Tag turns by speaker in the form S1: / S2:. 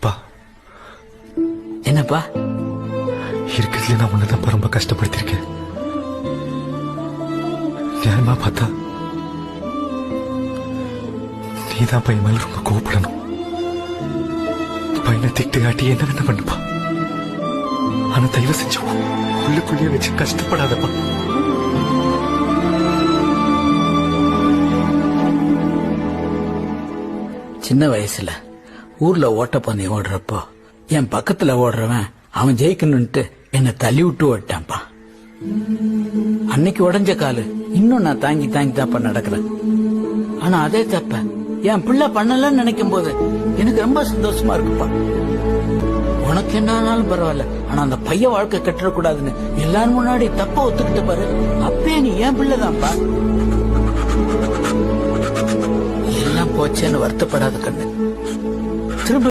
S1: பா.
S2: என்னப்பா?
S1: இருக்கிறதுல நான் உன்னதான் ரொம்ப கஷ்டப்படுத்திருக்கேன் நியாயமா பார்த்தா? நீதான் பையன் மேல ரொம்ப கோவப்படணும். பையனை திட்டு காட்டி என்ன வேணா பண்ணுப்பா? ஆனா தயவு செஞ்சு உள்ளுக்குள்ளேயே வச்சு கஷ்டப்படாதப்பா.
S2: சின்ன வயசுல ஊர்ல ஓட்டப்பந்தயம் ஓடுறப்போ என் பக்கத்துல ஓடுறவன் அவன் ஜெயிக்கணும்ட்டு என்னை தள்ளி விட்டு ஓட்டான்ப்பா அன்னைக்கு உடஞ்ச காலு இன்னும் நான் தாங்கி தாங்கி தான்ப்பா நடக்கிறேன். ஆனா அதே தப்ப என் பிள்ளை பண்ணலன்னு நினைக்கும் போது எனக்கு ரொம்ப சந்தோஷமா இருக்குப்பா. உனக்கு என்ன ஆனாலும் பரவாயில்ல ஆனா அந்த பையன் வாழ்க்கை கட்டிடக்கூடாதுன்னு எல்லாரும் முன்னாடி தப்ப ஒத்துக்கிட்டு பாரு. அப்பயே நீ என் பிள்ளைதான்ப்பா. எல்லாம் போச்சேன்னு வருத்தப்படாத கண்ணு.